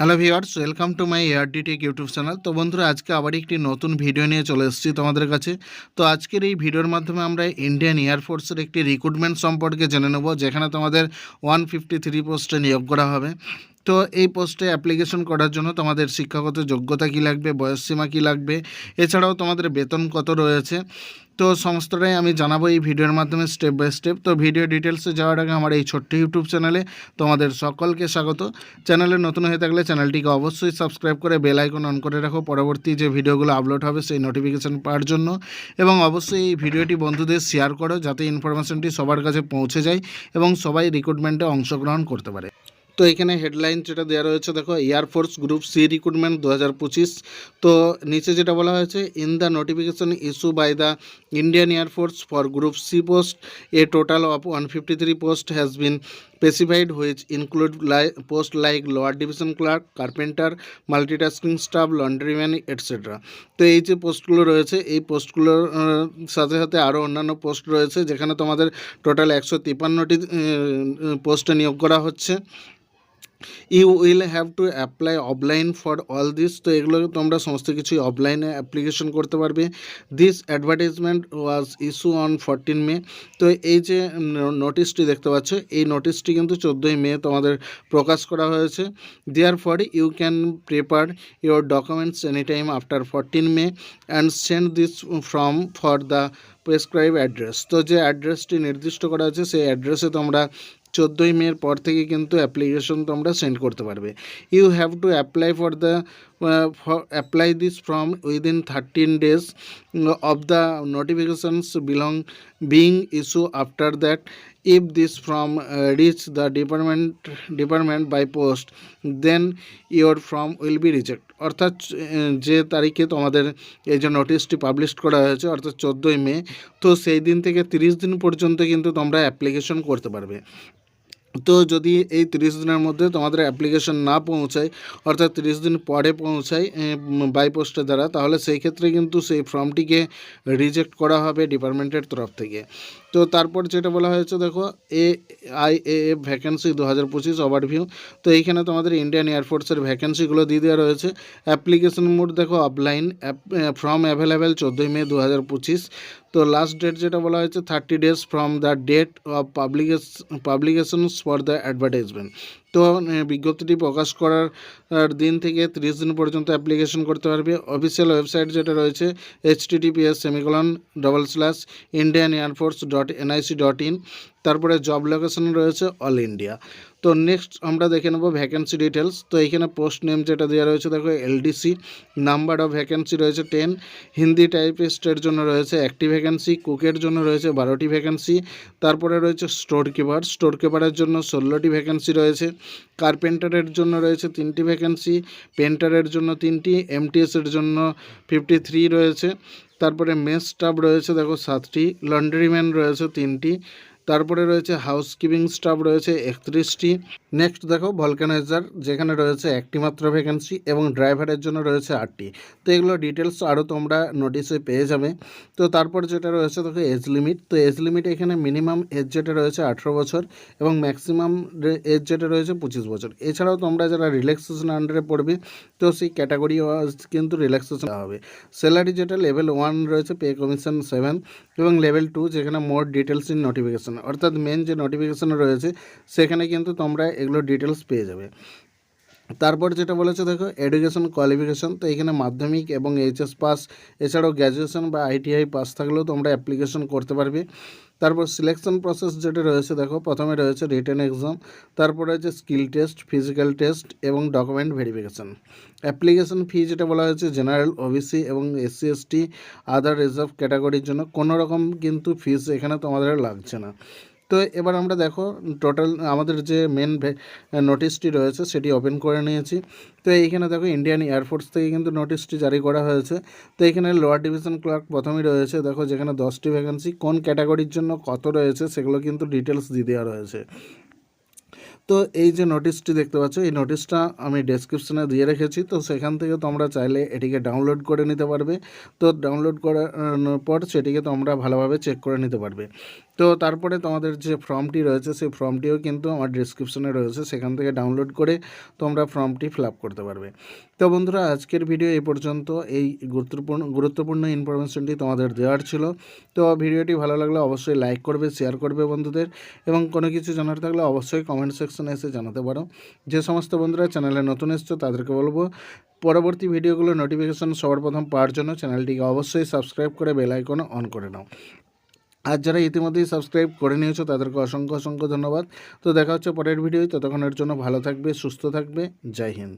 Hello viewers welcome to my এয়ারডিটেক YouTube channel তো বন্ধুরা, আজকে আবার একটি নতুন ভিডিও নিয়ে চলে এসেছি তোমাদের কাছে। তো আজকের এই ভিডিওর মাধ্যমে আমরা ইন্ডিয়ান এয়ারফোর্সের একটি রিক্রুটমেন্ট সম্পর্কে জেনে নেব, যেখানে তোমাদের ওয়ান ফিফটি থ্রি পোস্টে নিয়োগ করা হবে। তো এই পোস্টে অ্যাপ্লিকেশন করার জন্য তোমাদের শিক্ষাগত যোগ্যতা কী লাগবে বয়সসীমা কী লাগবে, এছাড়াও তোমাদের বেতন কত রয়েছে? তো সমস্তটাই আমি জানাব এই ভিডিওর মাধ্যমে স্টেপ বাই স্টেপ তো ভিডিও ডিটেলসে যাওয়ার আগে আমার এই ছোট্ট ইউটিউব চ্যানেলে তোমাদের সকলকে স্বাগত। চ্যানেলে নতুন হয়ে থাকলে চ্যানেলটিকে অবশ্যই সাবস্ক্রাইব করে বেল আইকন অন করে রাখো। পরবর্তী যে ভিডিওগুলো আপলোড হবে সেই নোটিফিকেশান পাওয়ার জন্য। এবং অবশ্যই এই ভিডিওটি বন্ধুদের শেয়ার করো যাতে ইনফরমেশনটি সবার কাছে পৌঁছে যায় এবং সবাই রিক্রুটমেন্টে অংশগ্রহণ করতে পারে। তো এখানে হেডলাইন যেটা দেওয়া রয়েছে, দেখো এয়ারফোর্স গ্রুপ সি রিক্রুটমেন্ট দু হাজার পঁচিশ। তো নিচে যেটা বলা হয়েছে in the notification issue by the Indian air force for group C post a total of one fifty three post has been specified, which li- post like lower division clerk, carpenter, multitasking staff, laundryman etc তো এই যে পোস্টগুলো রয়েছে, এই পোস্টগুলোর সাথে সাথে আরও অন্যান্য পোস্ট রয়েছে, যেখানে তোমাদের টোটাল একশো তিপ্পান্নটি পোস্টে নিয়োগ করা হচ্ছে। You will have to apply offline for all this তো এগুলো তোমরা সমস্ত কিছুই অফলাইনে অ্যাপ্লিকেশন করতে পারবে। This advertisement was issue on fourteen May তো এই যে নোটিশটি দেখতে পাচ্ছ, এই নোটিশটি কিন্তু চোদ্দোই মে তোমাদের প্রকাশ করা হয়েছে। Therefore you can prepare your documents any time after fourteen May and send this from for the prescribe address তো যে অ্যাড্রেসটি নির্দিষ্ট করা আছে সেই অ্যাড্রেসে তোমরা চোদ্দোই মের পর থেকে কিন্তু অ্যাপ্লিকেশন তোমরা সেন্ড করতে পারবে। You have to apply for the apply this from within thirteen days of the notifications belong being issue after that this from uh, reach the department department by post then your form will be reject. অর্থাৎ আহ, যে তারিখে তোমাদের এই যে নোটিশটি publish করা হয়েছে অর্থাৎ চোদ্দোই মে তো সেই দিন থেকে তিরিশ দিন পর্যন্ত কিন্তু তোমরা অ্যাপ্লিকেশন করতে পারবে। তো যদি এই তিরিশ দিনের মধ্যে তোমাদের অ্যাপ্লিকেশন না পৌঁছায়, অর্থাৎ তিরিশ দিন পরে পৌঁছায় বাই পোস্টের দ্বারা, তাহলে সেই ক্ষেত্রে কিন্তু সেই ফর্মটিকে রিজেক্ট করা হবে ডিপার্টমেন্টের তরফ থেকে। তো তারপর যেটা বলা হয়েছে, দেখো A I A F vacancy দু হাজার পঁচিশ ওভারভিউ তো এইখানে তোমাদের ইন্ডিয়ান এয়ারফোর্সের ভ্যাকেন্সিগুলো দিয়ে দেওয়া রয়েছে। অ্যাপ্লিকেশন মোড দেখো অফলাইন ফর্ম অ্যাভেলেবেল চোদ্দোই মে দু হাজার পঁচিশ। তো লাস্ট ডেট যেটা বলা হয়েছে thirty days from the date of publication publications for the advertisement বিজ্ঞপ্তিটি প্রকাশ করার দিন থেকে তিরিশ দিন পর্যন্ত অ্যাপ্লিকেশন করতে পারবে। অফিসিয়াল ওয়েবসাইট যেটা রয়েছে H TTPS semicolon double slash Indian air force dot NIC dot in তারপরে জব লোকেশন রয়েছে অল ইন্ডিয়া তো নেক্সট আমরা দেখে নেব ভ্যাকেন্সি ডিটেলস তো এইখানে পোস্ট নেম যেটা দেওয়া রয়েছে, দেখো এলডিসি নাম্বার অফ ভ্যাকেন্সি রয়েছে টেন হিন্দি টাইপিস্টের জন্য রয়েছে একটি ভ্যাকেন্সি কুকের জন্য রয়েছে বারোটি ভ্যাকেন্সি তারপরে রয়েছে স্টোর কিপার স্টোর কিপারের জন্য ষোলোটি ভ্যাকেন্সি রয়েছে। কার্পেন্টারের জন্য রয়েছে তিনটি ভ্যাকেন্সি পেন্টারের জন্য তিনটি এমটিএসের জন্য ফিফটি থ্রি রয়েছে। তারপরে মেস স্টাফ রয়েছে, দেখো সাতটি। লন্ড্রিম্যান রয়েছে তিনটি। তারপরে রয়েছে হাউসকিপিং স্টাফ রয়েছে একত্রিশটি। নেক্সট দেখো, ভলকানাইজার, যেখানে রয়েছে একটি মাত্র ভ্যাকেন্সি এবং ড্রাইভারের জন্য রয়েছে আটটি। তো এগুলো ডিটেলস আরও তোমরা নোটিশে পেয়ে যাবে। তো তারপর যেটা রয়েছে, দেখো এজ লিমিট। তো এজ লিমিট এখানে মিনিমাম এজ যেটা রয়েছে আঠেরো বছর এবং ম্যাক্সিমাম এজ যেটা রয়েছে পঁচিশ বছর। এছাড়াও তোমরা যারা রিল্যাক্সেশন আন্ডারে পড়বে, তো সেই ক্যাটাগরি কিন্তু রিল্যাক্সেশন হবে। স্যালারি যেটা, লেভেল ওয়ান রয়েছে পে কমিশন সেভেন এবং লেভেল টু, যেখানে মোর ডিটেলস ইন নোটিফিকেশন। অর্থাৎ মেন যে নোটিফিকেশান রয়েছে, সেখানে কিন্তু তোমরা এগুলো ডিটেলস পেয়ে যাবে। তারপর যেটা বলেছে, দেখো এডুকেশন কোয়ালিফিকেশন তো এখানে মাধ্যমিক এবং এইচএস পাস এছাড়াও গ্র্যাজুয়েশন বা আইটিআই পাস থাকলেও তোমরা অ্যাপ্লিকেশন করতে পারবে। তারপর সিলেকশন প্রসেস যেটা রয়েছে, দেখো, প্রথমে রয়েছে রিটেন এক্সাম তারপর রয়েছে স্কিল টেস্ট ফিজিক্যাল টেস্ট এবং ডকুমেন্ট ভেরিফিকেশান অ্যাপ্লিকেশন ফি যেটা বলা হয়েছে জেনারেল ওবিসি এবং এসসি এসটি আদার রিজার্ভ ক্যাটাগরির জন্য। কোনো রকম কিন্তু ফিস এখানে তোমাদের লাগছে না। তো এবার আমরা দেখো টোটাল আমাদের যে মেন নোটিশটি রয়েছে সেটি ওপেন করে নিয়েছি। তো এইখানে দেখো ইন্ডিয়ান এয়ারফোর্স থেকে কিন্তু নোটিশটি জারি করা হয়েছে। তো এখানে লোয়ার ডিভিশন ক্লার্ক প্রথমেই রয়েছে। দেখো যেখানে দশটি ভ্যাকেন্সি কোন ক্যাটাগরির জন্য কত রয়েছে সেগুলো কিন্তু ডিটেলস দিয়ে দেওয়া রয়েছে। তো এই যে নোটিশটি দেখতে পাচ্ছ, এই নোটিশটা আমি ডেসক্রিপশানে দিয়ে রেখেছি। তো সেখান থেকে তোমরা চাইলে এটিকে ডাউনলোড করে নিতে পারবে। তো ডাউনলোড করার পর সেটিকে তোমরা ভালোভাবে চেক করে নিতে পারবে। তো তারপরে তোমাদের যে ফর্মটি রয়েছে, সেই ফর্মটিও কিন্তু আমার ডিসক্রিপশনে রয়েছে। সেখান থেকে ডাউনলোড করে তোমরা ফর্মটি ফিল করতে পারবে। তো বন্ধুরা, আজকের ভিডিও এই পর্যন্ত। এই গুরুত্বপূর্ণ গুরুত্বপূর্ণ ইনফরমেশনটি তোমাদের দেওয়ার ছিল। তো ভিডিওটি ভালো লাগলে অবশ্যই লাইক করবে শেয়ার করবে বন্ধুদের। এবং কোনো কিছু জানার থাকলে অবশ্যই কমেন্ট সেকশনে এসে জানাতে পারো। যে সমস্ত বন্ধুরা চ্যানেলে নতুন এসছো, তাদেরকে বলব, পরবর্তী ভিডিওগুলো নোটিফিকেশন সবার প্রথম পাওয়ার জন্য চ্যানেলটিকে অবশ্যই সাবস্ক্রাইব করে বেল অন করে নাও। আর যারা ইতিমধ্যেই সাবস্ক্রাইব করে নিয়েছো, তাদেরকে অসংখ্য অসংখ্য ধন্যবাদ। তো দেখা হচ্ছে পরের ভিডিও ততক্ষণের জন্য ভালো থাকবে, সুস্থ থাকবে। জয় হিন্দ।